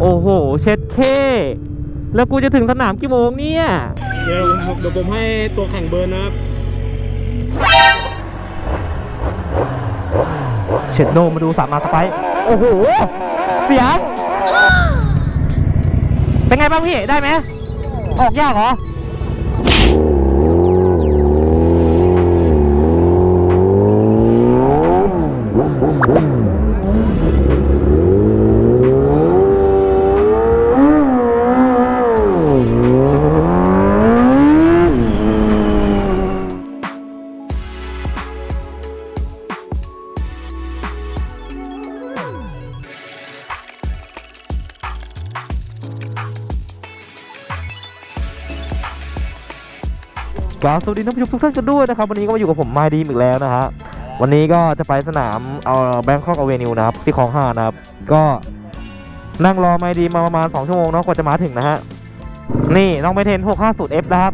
โอ้โห เช็ดเค แล้วกูจะถึงสนามกี่โมงเนี่ย เดี๋ยวผมเดี๋ยวผมให้ตัวแข่งเบิร์นนะครับ เช็ดโนมาดูสามมาสไปร์โอ้โห เสียง เป็นไงบ้างพี่ ได้ไหม ออกยากเหรอ กราบสวัสดีท่านผู้ชมทุกท่านกันด้วยนะครับ วันนี้ก็มาอยู่กับผมไมดีมอีกแล้วนะฮะวันนี้ก็จะไปสนามเอาแบงคอกอเวนิวนะครับที่คลองห้านะครับ ก็นั่งรอไมดีมาประมาณ2ชั่วโมงเนาะกว่าจะมาถึงนะฮะนี่น้องไปเทน 650F นะครับ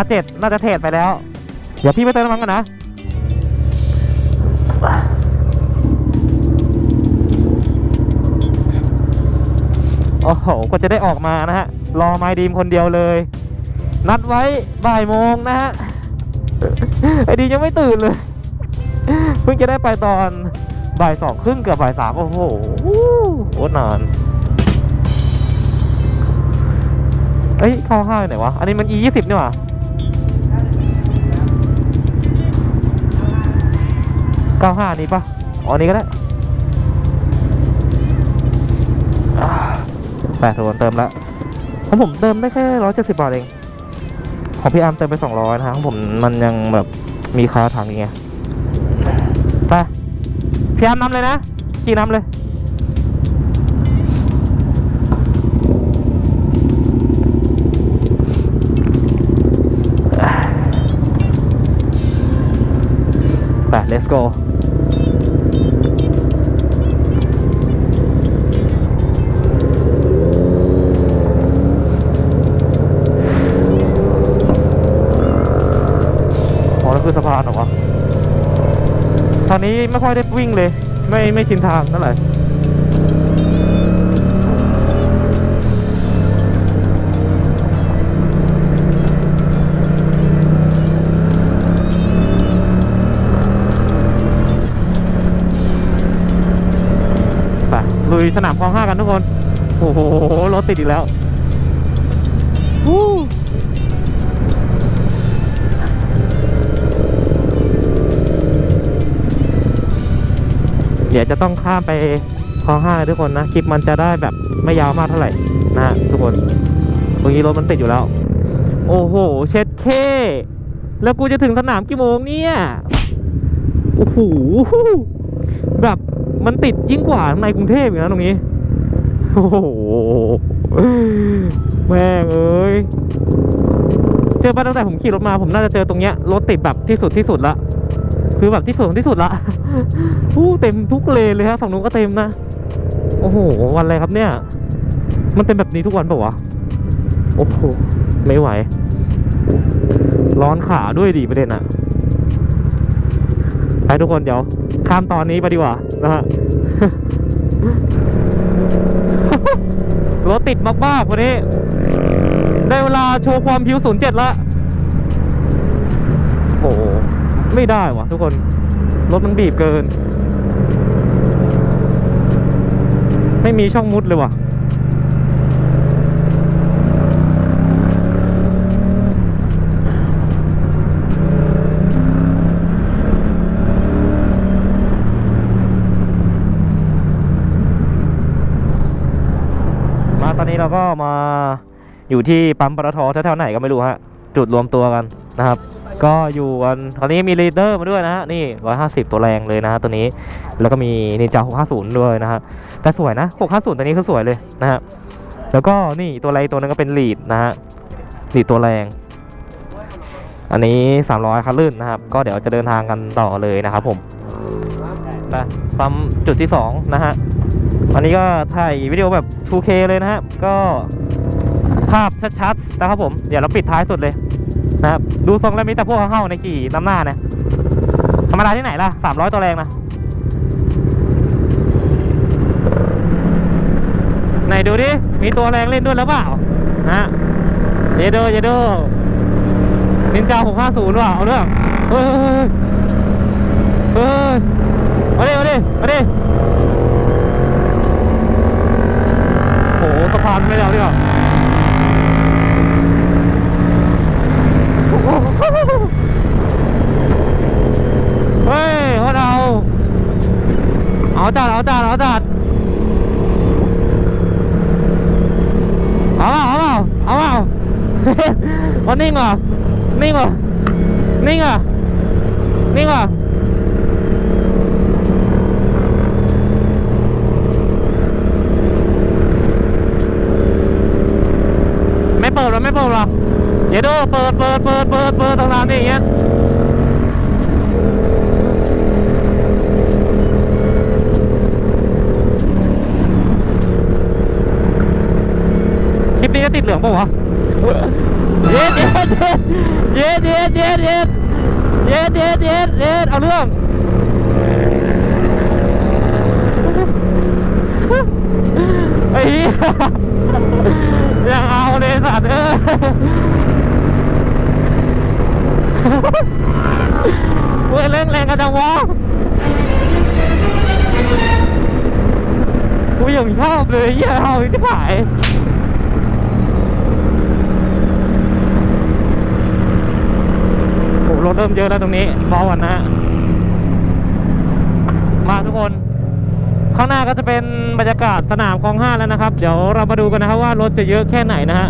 R7 น่าจะเทรดไปแล้ว เดี๋ยวพี่ไปเติมน้ำมันกันนะโอ้โหก็จะได้ออกมานะฮะรอไมดีมคนเดียวเลย นัดไว้บ่ายโมงนะฮะ ไอดียังไม่ตื่นเลย เพิ่งจะได้ไปตอนบ่ายสองครึ่งเกับบ่ายสามโอ้โหโคตรนาน เอ้ย เข้าห้าไหนวะ อันนี้มัน e ยี่สิบนี่หว่าเก้าห้านี้ปะอ๋อนี้ก็ได้แปดส่วนเติมแล้วของผมเติมได้แค่ร้อยเจ็ดสิบบาทเอง ของพี่อาร์มเติมไปสองร้อยนะฮะของผมมันยังแบบมีคาถังอย่างเงี้ยไปพี่อาร์มน้ำเลยนะกี่น้ำเลยไป let's go คือสะพานเหรอวะทางนี้ไม่ค่อยได้วิ่งเลย ไม่ไม่ชินทางเท่าไหร่ไปลุยสนามคลองห้ากันทุกคน โอ้โห รถติดอีกแล้ว เดี๋ยวจะต้องข้ามไปคลองห้าเลยทุกคนนะ คลิปมันจะได้แบบไม่ยาวมากเท่าไหร่นะฮะทุกคน ตรงนี้รถมันติดอยู่แล้ว โอ้โห เช็ดเค แล้วกูจะถึงสนามกี่โมงเนี่ย โอ้โห แบบมันติดยิ่งกว่าในกรุงเทพอีกนะตรงนี้ โอ้โห แม่งเอ้ย เจอป่ะตั้งแต่ผมขี่รถมาผมน่าจะเจอตรงเนี้ยรถติดแบบที่สุดที่สุดละ คือแบบที่สุดของที่สุดละอู้เต็มทุกเลนเลยครับฝั่งนู้นก็เต็มนะ โอ้โห วันอะไรครับเนี่ย มันเป็นแบบนี้ทุกวันปะวะ โอ้โห ไม่ไหว ร้อนขาด้วยดิประเด็นอะไปทุกคนเดี๋ยว ข้ามตอนนี้ไปดีกว่านะฮะ รถติดมากๆวันนี้ ได้เวลาโชว์ความพิวศูนย์เจ็ดละโอ้โห ไม่ได้วะทุกคน รถมันบีบเกิน ไม่มีช่องมุดเลยว่ะมาตอนนี้เราก็มาอยู่ที่ปั๊มปตทแถวๆไหนก็ไม่รู้ฮะ จุดรวมตัวกันนะครับ ก็อยู่กันคราวนี้มีลีดเดอร์มาด้วยนะฮะนี่150 ตัวแรงเลยนะฮะตัวนี้ แล้วก็มีนินจา650 ด้วยนะฮะแต่สวยนะ 650 ตัวนี้คือสวยเลยนะฮะแล้วก็นี่ตัวอะไรตัวนึงก็เป็นลีดนะฮะลีดตัวแรง อันนี้ 300คันลื่นนะครับ ก็เดี๋ยวจะเดินทางกันต่อเลยนะครับผมไปปั๊มจุดที่ 2 นะฮะอันนี้ก็ถ่ายวิดีโอแบบ 2K เลยนะครับก็ภาพชัดๆนะครับผม เดี๋ยวเราปิดท้ายสุดเลย นะครับดูทรงแล้วมีแต่พวกเข้าในขี่น้ำหน้าเนี่ยธรรมดาที่ไหนล่ะ300ตัวแรงนะในดูดิ มีตัวแรงเล่นด้วยแล้วเปล่าฮะเยโดเยโดนินจา650ว่ะเอาเรื่องเฮ้ยเฮ้ยเฮ้ยมาดิมาดิมาดิโอ้โหสะพานไม่ได้เอาดิหรอ เฮ้ยเขาเอา เอาจัดเอาจัดเอาจัดเอาเปล่าเอาเปล่าเอาเปล่าวันนิ่งเหรอนิ่งเหรอนิ่งเหรอนิ่งเหรอไม่เปิดหรอไม่เปิดหรอ เดี๋ยวดูเปิดเปิดเปิดเปิดเปิดตรงนั้นนี่ย่างเงี้ยคลิปนี้จะติดเหลืองเปล่าวะเย็ดเย็ดเย็ดเย็ดเย็ดเย็ดเย็ดเย็ดเย็ดเย็ดเอาเรื่องไอ้เหี้ยยังเอาเลยสัตว์เออเว้ ยเร่งแรงกันจังวะกูยังชอบเลยเหี้ยเอาที่ผายโอ้รถเริ่มเยอะแล้วตรงนี้รอวันนะฮะมาทุกคน ข้างหน้าก็จะเป็นบรรยากาศสนามคลองห้าแล้วนะครับ เดี๋ยวเรามาดูกันนะครับว่ารถจะเยอะแค่ไหนนะฮะ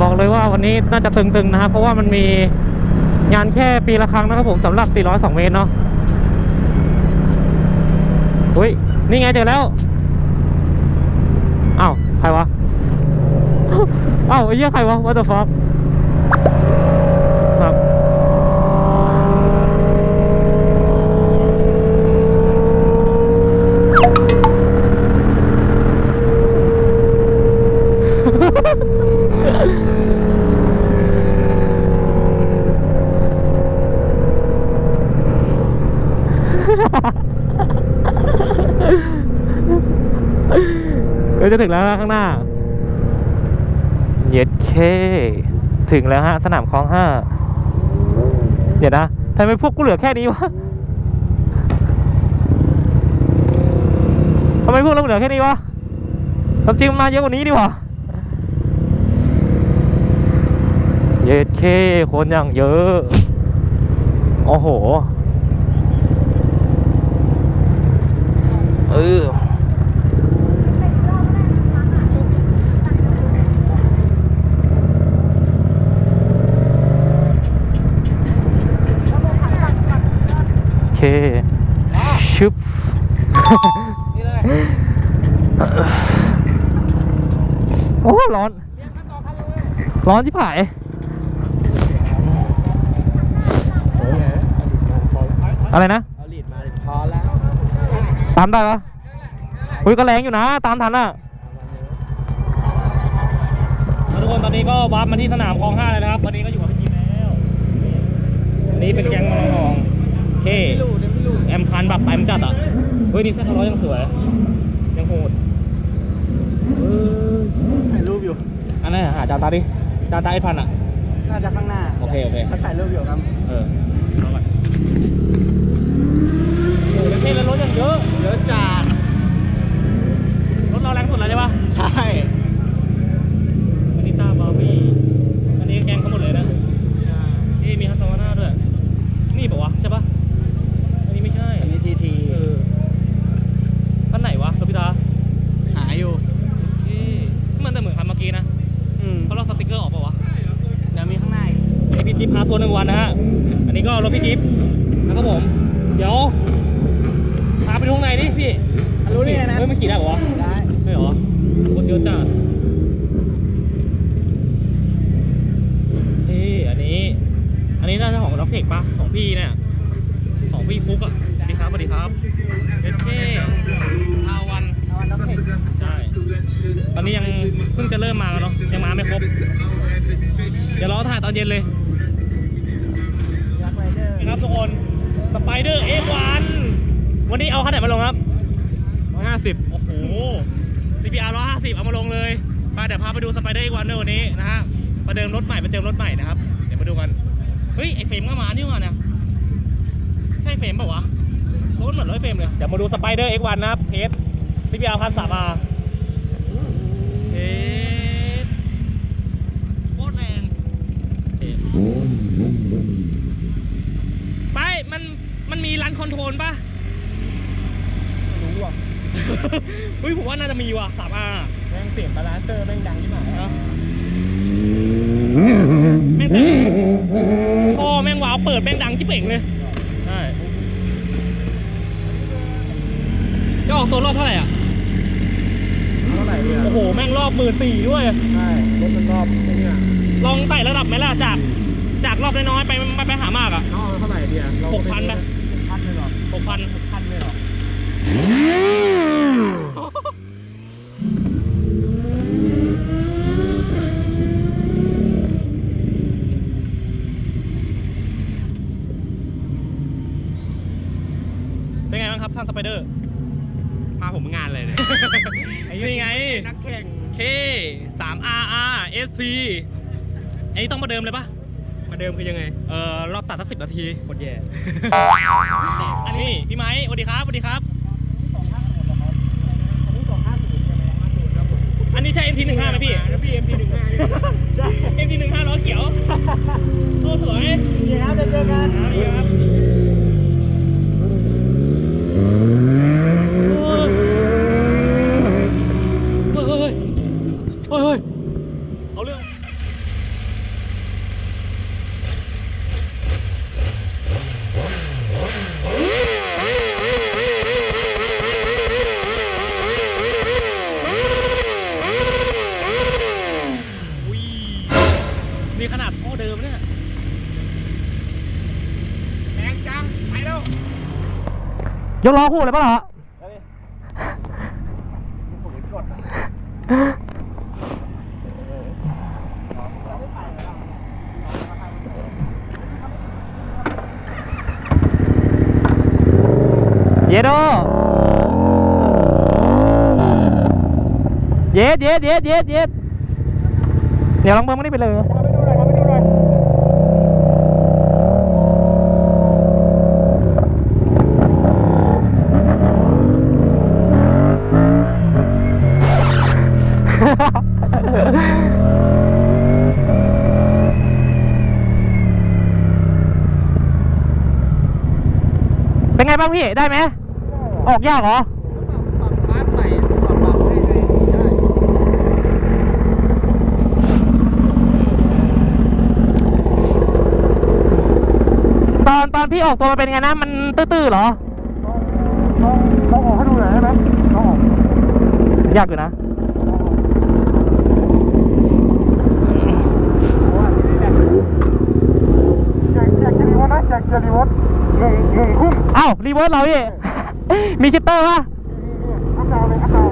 บอกเลยว่าวันนี้น่าจะตึงๆนะครับเพราะว่ามันมี งานแค่ปีละครั้งนะครับผมสำหรับ 402 เมตรเนาะอุ้ย นี่ไงเจอแล้วอ้าวใครวะอ้าวไอ้เหี้ยใครวะ what the fuck ครับ เดี๋ยวจะถึงแล้วนะข้างหน้า เย็ดเค ถึงแล้วฮะ สนามคลองห้าเดี๋ยวนะทำไมพวกกูเหลือแค่นี้วะทำไมพวกเราเหลือแค่นี้วะความจริงมาเยอะกว่านี้ดีว่าเย็ดเคคนอย่างเยอะ โอ้โห เออโอเคชุบนี่เลยโอ้ร้อน ร้อนที่ผายอะไรนะ เอาลีดมาพอแล้วตามได้ปะ อุ้ยก็แรงอยู่นะ ตามทันอะทุกคนตอนนี้ก็วาร์ปมาที่สนามคลองห้าเลยนะครับวันนี้ก็อยู่กับพี่จีนแล้วอันนี้เป็นแก๊งมรทองเท่แอมพันแบบเต็มจัดอะเฮ้ยนี่เส้นทางร้อยยังสวย ยังโหดเออถ่ายรูปอยู่ อันนั้นหาจานตาดิจานตาไอ้พันอะน่าจะข้างหน้า โอเค โอเคเขาถ่ายรูปอยู่ครับ เออเอาไปโอ้โหเท่แล้วรถยังเยอะ เยอะจัด ไปเดี๋ยวพาไปดูสไปเดอร์อีกวันเนอร์วันนี้นะฮะประเดิมรถใหม่ประเดิมรถใหม่นะครับ เดี๋ยวมาดูกัน เฮ้ย ไอเฟรมก็มานี่หว่าเนี่ยใช่เฟรมเปล่าวะรถเหมือนรถเฟรมเลย เดี๋ยวมาดูสไปเดอร์ X1 นะครับเทส CBR พันสามอาเทสโคตรแรงไปมันมันมีรันคอนโทรลป่ะรู้ว่ะเฮ้ยผมว่าน่าจะมีว่ะสามอาแม่งเสียงบาลานเซอร์แม่งดังที่หมายเนอะแม่งแต่พ่อแม่งว้าวเปิดแม่งดังชิบเป่งเลยใช่จะออกตัวรอบเท่าไหร่อะเท่าไหร่เนี่ยโอ้โหแม่งรอบหมื่นสี่ด้วยใช่รถมันรอบไอ้เนี่ยลองไต่ระดับไหมล่ะจากจากรอบน้อยๆไปไปไปหามากอะน้องเอาเท่าไหร่เดียเราหกพันไหมหกพันเลยเหรอหกพันหกพันเลยเหรอ เป็นไงบ้างครับ ท่านสไปเดอร์พาผมงานเลยเนี่ย นี่ไง นักแข่ง K 3 RR SP อันนี้ต้องมาเดิมเลยปะมาเดิมคือยังไง เอ่อรอบตัดสักสิบนาทีโคตรแย่ อันนี้พี่ไม้สวัสดีครับสวัสดีครับสองห้าศูนย์เหรอครับอันนี้สองห้าศูนย์ใช่ไหมห้าศูนย์ครับผมอันนี้ใช่ MT15 ไหมพี่ แล้วพี่ MT หนึ่งห้าใช่ MT15 ล้อเขียว โอ้สวยเดี๋ยวครับเดี๋ยวเจอกันนี่ครับเฮ้ยเฮ้ยเฮ้ยเฮ้ยเอาเรื่อง อุ้ยนี่ขนาดท่อเดิมเนี่ย แรงจังไปแล้ว ยกล้อคู่เลยป่ะเหรอผมกดเยโดเย็ดเย็ดเย็ดเย็ดเย็ดเดี๋ยวลองเบิ้งมันนี่ไปเลย บ้างพี่ได้ไหมออกยากเหรอปรับพาร์ทใหม่ปรับปรับให้ได้ได้ตอนตอนพี่ออกตัวมันเป็นไงนะมันตื้อๆเหรอลองลองออกให้ดูหน่อยได้ไหมลองออกยากอยู่นะ แจกแจกรีโมทนะแจกรีโมทหนึ่งหนึ่งคุ้ม เอ้า รีเวิร์สเราพี่ มีชิปเตอร์ปะ อัพดาวเลยอัพดาว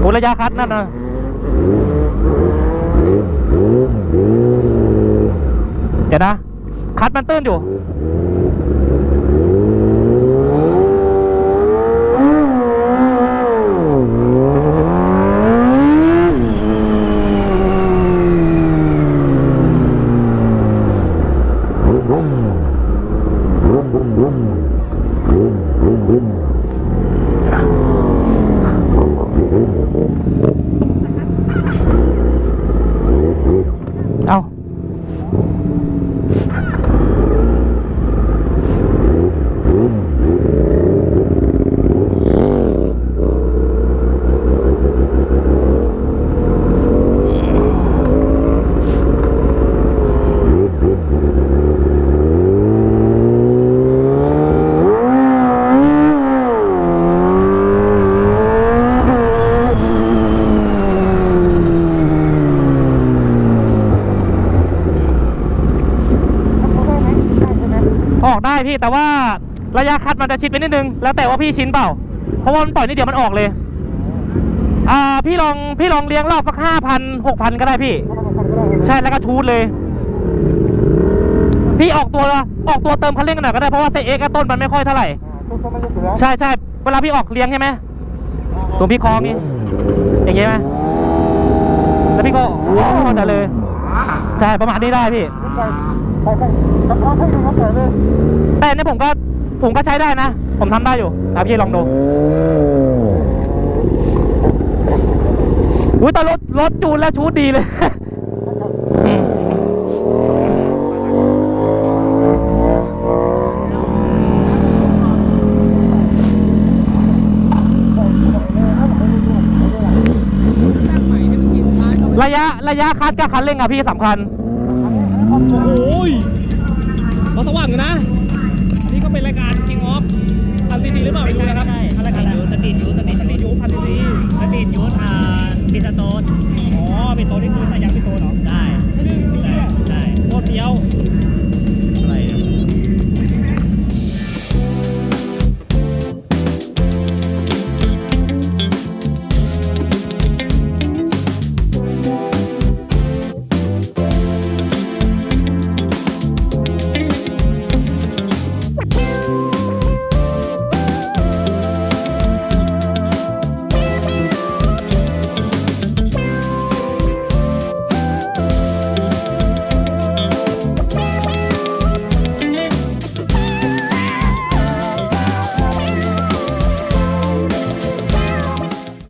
โอ้ ระยะคัดนั่นนะเดี๋ยวนะ คัดมันตื้นอยู่อ้า อกได้พี่ แต่ว่าระยะคัดมันจะชิดไปนิดนึง แล้วแต่ว่าพี่ชินเปล่า เพราะว่ามันปล่อยนิดเดียวมันออกเลย อ่าพี่ลองพี่ลองเลี้ยงรอบสักห้าพันหกพันก็ได้พี่ ใช่แล้วก็ชูดเลย พี่ออกตัวออกตัวเติมคันเร่งกันหน่อยก็ได้เพราะว่าเซเอ็กต้นมันไม่ค่อยเท่าไหร่ ใช่ใช่เวลาพี่ออกเลี้ยงใช่ไหมส่วนพี่คล้องนี่อย่างเงี้ยไหมแล้วพี่ก็โอ้ได้เลย ใช่ประมาณนี้ได้พี่ แต่เนี่ยผมก็ผมก็ใช้ได้นะ ผมทำได้อยู่อะพี่ลองดูอุ้ยแต่รถรถจูนแล้วชูดดีเลยระยะระยะคัดกับคันเร่งอะพี่สำคัญ โอ้ยมาสว่างอยู่นะ นี่ก็เป็นรายการ King of อันทีหรือเปล่าไม่รู้นะครับ